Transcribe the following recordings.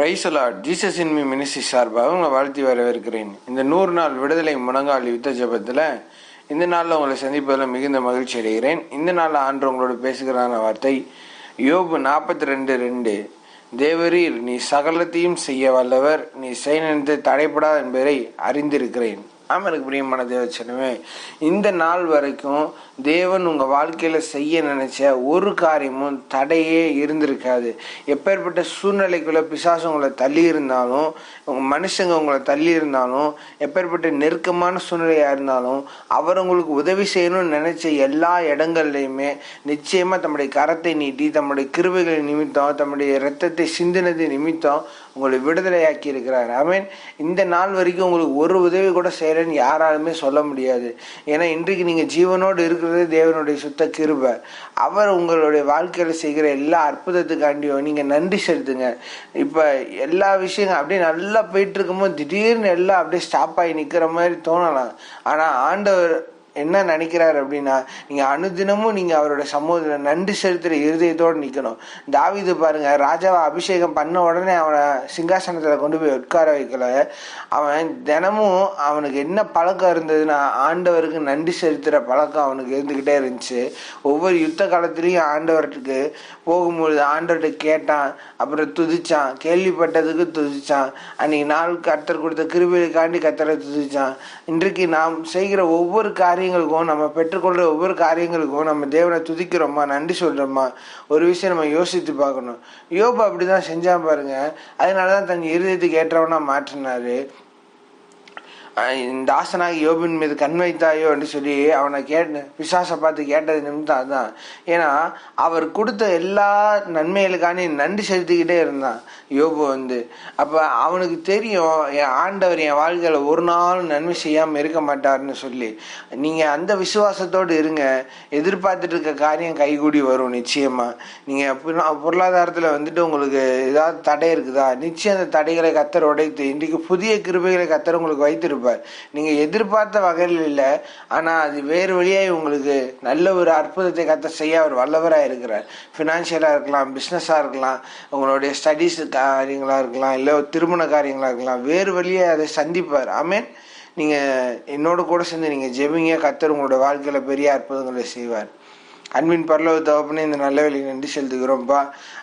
பிரைசலாட் Jesus இன்மி ministry சார்பாக உங்களை வாழ்த்தி வரவேற்கிறேன். இந்த நூறு நாள் விடுதலை முழங்கால் யுத்த ஜபத்தில் இந்த நாளில் உங்களை சந்திப்பதில் மிகுந்த மகிழ்ச்சி அடைகிறேன். இந்த நாளில் ஆண்டு உங்களோட பேசுகிறான வார்த்தை யோபு நாற்பத்தி ரெண்டு ரெண்டு. தேவரீர் நீ சகலத்தையும் செய்ய வல்லவர் நீ செய்ய நினைத்து தடைப்படாத என்பதை அறிந்திருக்கிறேன். அவனுக்கு பிரியமான தேவச்சனமே இந்த நாள் வரைக்கும் தேவன் உங்கள் வாழ்க்கையில் செய்ய நினச்ச ஒரு காரியமும் தடையே இருந்திருக்காது. எப்பேற்பட்ட சூழ்நிலைக்குள்ளே பிசாசு உங்களை தள்ளி இருந்தாலும் உங்கள் மனுஷங்க உங்களை தள்ளி இருந்தாலும் எப்பேற்பட்ட நெருக்கமான சூழ்நிலையாக இருந்தாலும் அவர் உங்களுக்கு உதவி செய்யணும்னு நினச்ச எல்லா இடங்கள்லையுமே நிச்சயமாக தம்முடைய கரத்தை நீட்டி தம்முடைய கிருபைகள் நிமித்தம் தம்முடைய இரத்தத்தை சிந்தினது நிமித்தம் உங்களை விடுதலையாக்கி இருக்கிறார் ஐ மீன் இந்த நாள் வரைக்கும் உங்களுக்கு ஒரு உதவி கூட செய்கிற செய்யறேன்னு யாராலுமே சொல்ல முடியாது. ஏன்னா இன்றைக்கு நீங்கள் ஜீவனோடு இருக்கிறது தேவனுடைய சுத்த கிருபை. அவர் உங்களுடைய வாழ்க்கையில் செய்கிற எல்லா அற்புதத்துக்காண்டியும் நீங்கள் நன்றி செலுத்துங்க. இப்போ எல்லா விஷயங்கள் அப்படியே நல்லா போயிட்டு இருக்கும்போது திடீர்னு எல்லாம் அப்படியே ஸ்டாப் ஆகி நிற்கிற மாதிரி தோணலாம். ஆனால் ஆண்டவர் என்ன நினைக்கிறார் அப்படின்னா நீங்கள் அனுதினமும் நீங்கள் அவரோட சமூகத்தில் நன்றி செலுத்துகிற இருதயத்தோடு நிற்கணும் தாவிது பாருங்கள் ராஜாவை அபிஷேகம் பண்ண உடனே அவனை சிங்காசனத்தில் கொண்டு போய் உட்கார வைக்கல. அவன் தினமும் அவனுக்கு என்ன பழக்கம் இருந்ததுன்னா ஆண்டவருக்கு நன்றி செலுத்துகிற பழக்கம் அவனுக்கு இருந்துக்கிட்டே இருந்துச்சு. ஒவ்வொரு யுத்த காலத்துலேயும் ஆண்டவருக்கு போகும்பொழுது ஆண்டவர்கிட்ட கேட்டான் அப்புறம் துதிச்சான் கேள்விப்பட்டதுக்கு துதிச்சான். அன்னைக்கு நாள் கத்தர் கொடுத்த கிருபைக்காண்டி கத்தரை துதிச்சான். இன்றைக்கு நாம் செய்கிற ஒவ்வொரு காரியம் காரியங்களுக்கும் நம்ம பெற்றுக்கொள்கிற ஒவ்வொரு காரியங்களுக்கும் நம்ம தேவனை துதிக்கிறோமா நன்றி சொல்கிறோமா ஒரு விஷயம் நம்ம யோசித்து பார்க்கணும். யோபு அப்படிதான் செஞ்சான் பாருங்க. அதனால தான் தன் இருதயத்துக்கு ஏற்றவனா மாற்றினார். இந்த ஆசனாகி யோபின் மீது கண் வைத்தாயோ என்று சொல்லி அவனை கேட்ட பிசாசை பார்த்து கேட்டது நிமித்தம் அதுதான் ஏன்னா அவர் கொடுத்த எல்லா நன்மைகளுக்காண்டி நன்றி செலுத்திக்கிட்டே இருந்தான் யோபு வந்து. அப்போ அவனுக்கு தெரியும் என் ஆண்டவர் என் வாழ்க்கையில் ஒரு நாளும் நன்மை செய்யாமல் இருக்க மாட்டார்னு சொல்லி. நீங்கள் அந்த விசுவாசத்தோடு இருங்க. எதிர்பார்த்துட்டு இருக்க காரியம் கைகூடி வரும் நிச்சயமாக நீங்கள் பொருளாதாரத்தில் வந்துட்டு உங்களுக்கு ஏதாவது தடை இருக்குதா? நிச்சயம் அந்த தடைகளை கத்தர் உடைத்து இன்றைக்கு புதிய கிருபைகளை கத்தர் உங்களுக்கு வைத்திருப்பார். நீங்கள் எதிர்பார்த்த வகையில் இல்லை ஆனால் அது வேறு வழியாக உங்களுக்கு நல்ல ஒரு அற்புதத்தை கத்த செய்ய அவர் வல்லவராக இருக்கிறார். ஃபினான்ஷியலாக இருக்கலாம் பிஸ்னஸாக இருக்கலாம் உங்களுடைய ஸ்டடீஸ் காரியங்களாக இருக்கலாம் இல்லை திருமண காரியங்களாக இருக்கலாம் வேறு வழியை அதை சந்திப்பார். ஆமேன் நீங்கள் என்னோட கூட சேர்ந்து நீங்கள் ஜெபிங்க கத்தர் உங்களோட வாழ்க்கையில் பெரிய அற்புதங்களை செய்வார். அன்பின் பரலவ தகப்பனே இந்த நல்ல வேலையை நன்றி செலுத்துகிறோம்ப்பா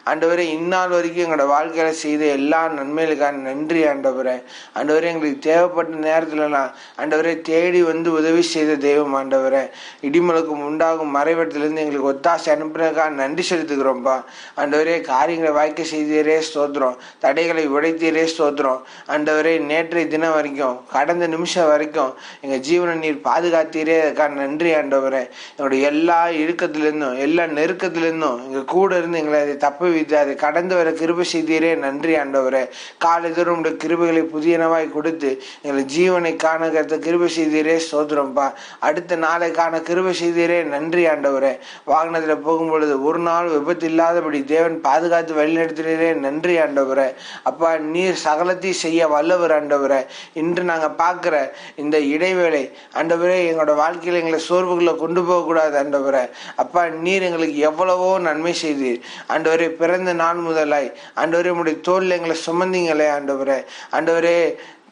ஆண்டவரே இந்நாள் வரைக்கும் எங்களோட வாழ்க்கையில செய்த எல்லா நன்மைகளுக்கான நன்றி ஆண்டவரே. ஆண்டவரே எங்களுக்கு தேவைப்பட்ட நேரத்துலலாம் ஆண்டவரே தேடி வந்து உதவி செய்த தெய்வம் ஆண்டவரே. இடிமலுக்கும் உண்டாகும் மறைவட்டத்திலிருந்து எங்களுக்கு ஒத்தாசை அனுப்புனதுக்காக நன்றி செலுத்துகிறோம்ப்பா ஆண்டவரே காரியங்களை வாய்க்க செய்தீரே ஸ்தோத்திரம். தடைகளை உடைத்தீரே ஸ்தோத்திரம். ஆண்டவரே நேற்றைய தினம் வரைக்கும் கடந்த நிமிஷம் வரைக்கும் எங்கள் ஜீவனை நீர் பாதுகாத்தீரே அதுக்காக நன்றி ஆண்டவரே. என்னுடைய எல்லா இழுக்கத்தில் இருந்தும் எல்லா நெருக்கத்திலிருந்தும் எங்க கூட இருந்து எங்களை அதை தப்ப வைத்து அதை கடந்து வர கிருப செய்தீரே நன்றி ஆண்டவரே. காலைதோறும் உடைய கிருபைகளை புதியனவாய் கொடுத்து எங்களை ஜீவனை காண கருத்த கிருப செய்தீரே சோதரம்பா அடுத்த நாளை காண செய்தியரே செய்தீரே நன்றி ஆண்டவரே. வாகனத்துல போகும்பொழுது ஒரு நாள் விபத்து இல்லாதபடி தேவன் பாதுகாத்து வழிநடத்தினரே நன்றி ஆண்டவரே. அப்பா நீர் சகலத்தையும் செய்ய வல்லவர் ஆண்டவரே. இன்று நாங்க பார்க்குற இந்த இடைவேளை ஆண்டவரே எங்களோட வாழ்க்கையில் எங்களை சோர்வுகளை கொண்டு போகக்கூடாது ஆண்டவரே. அப்பா நீர் எங்களுக்கு எவ்வளவோ நன்மை செய்தீர் ஆண்டவரே பிறந்த நாள் முதலாய். ஆண்டவரே உங்களுடைய தோல் எங்களை சுமந்தீங்களே ஆண்டவரே. ஆண்டவரே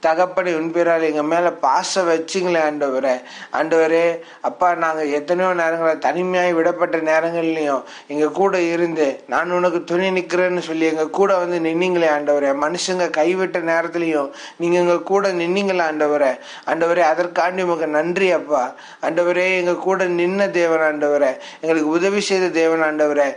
தகப்பனை உன் எங்கள் மேலே பாசம் வச்சிங்களே ஆண்டவரே. ஆண்டவரே அப்பா நாங்கள் எத்தனையோ நேரங்களில் தனிமையாக விடப்பட்ட நேரங்கள்லையும் எங்கள் கூட இருந்து நான் உனக்கு துணி நிற்கிறேன்னு சொல்லி எங்கள் கூட வந்து நின்னீங்களே ஆண்டவரே. மனுஷங்க கைவிட்ட நேரத்துலையும் நீங்கள் எங்கள் கூட நின்னீங்களே ஆண்டவரே. ஆண்டவரே அதற்காண்டி உமக்கு நன்றி அப்பா. ஆண்டவரே எங்கள் கூட நின்ன தேவன் ஆண்டவரே. எங்களுக்கு உதவி செய்த தேவன் ஆண்டவரே.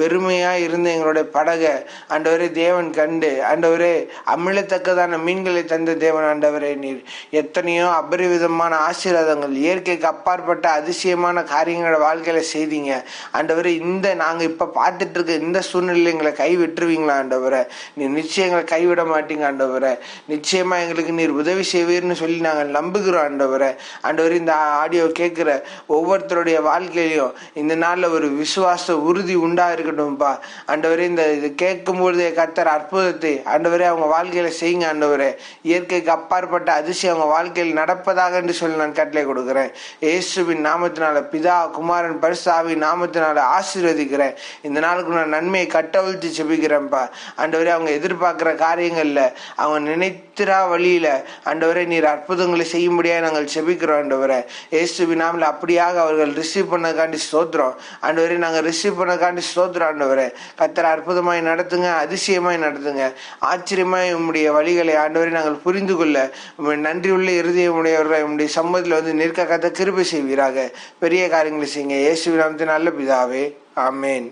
வெறுமையாக இருந்த எங்களுடைய படகை ஆண்டவரே தேவன் கண்டு. ஆண்டவரே அமிழத்தக்கதான மீன்களை தந்த தேவன் ஆண்டவரே நீர். எத்தனையோ அபரிவிதமான ஆசீர்வாதங்கள் இயற்கைக்கு அப்பாற்பட்ட அதிசயமான காரியங்களோட வாழ்க்கையில செய்தீங்க. ஆண்டவரே இந்த நாங்கள் இப்போ பார்த்துட்டு இருக்க இந்த சூழ்நிலையில் எங்களை கை விட்டுருவீங்களா ஆண்டவரை? நீர் நிச்சயம் எங்களை கைவிட மாட்டீங்க ஆண்டவரை. நிச்சயமா எங்களுக்கு நீர் உதவி செய்வீர்னு சொல்லி நாங்கள் நம்புகிறோம் ஆண்டவரை. ஆண்டவர் இந்த ஆடியோ கேட்குற ஒவ்வொருத்தருடைய வாழ்க்கையிலையும் இந்த நாளில் ஒரு விசுவாச உறுதி உண்டாக இருக்கட்டும்ப்பா ஆண்டவரே இந்த இது கேட்கும்பொழுதே கத்தர் அற்புதத்தை ஆண்டவரே அவங்க வாழ்க்கையில் செய்யுங்க ஆண்டவரே. இயற்கை இயற்கைக்கு அப்பாற்பட்ட அதிசயம் அவங்க வாழ்க்கையில் நடப்பதாக என்று சொல்லி நான் கட்டளை கொடுக்கிறேன். இயேசுவின் நாமத்தினால பிதா குமாரன் பரிசாவி நாமத்தினால ஆசீர்வதிக்கிறேன். இந்த நாளுக்கு நான் நன்மையை கட்டவிழ்த்து செபிக்கிறேன்ப்பா அண்டவரே அவங்க எதிர்பார்க்குற காரியங்களில் அவங்க நினைத்திரா வழியில் அண்டவரே நீர் அற்புதங்களை செய்யும்படியாக நாங்கள் செபிக்கிறோம் ஆண்டவரே. இயேசுவின் நாமில் அப்படியாக அவர்கள் ரிசீவ் பண்ணக்காண்டி ஸ்தோத்திரம். ஆண்டவரே நாங்கள் ரிசீவ் பண்ணக்காண்டி ஸ்தோத்திரம் ஆண்டவரே. கத்தரை அற்புதமாய் நடத்துங்க அதிசயமாய் நடத்துங்க. ஆச்சரியமாய் உம்முடைய வழிகளை ஆண்டவரை நாங்கள் புரிந்து கொள்ள நன்றியுள்ள இருதயமுடையவர்கள் உங்களுடைய உம்முடைய சம்மதியில் வந்து நிற்க கத்த கிருபை செய்வீராக. பெரிய காரியங்களை செய்யுங்க. இயேசு நாமத்தின் நல்ல பிதாவே. ஆமேன்.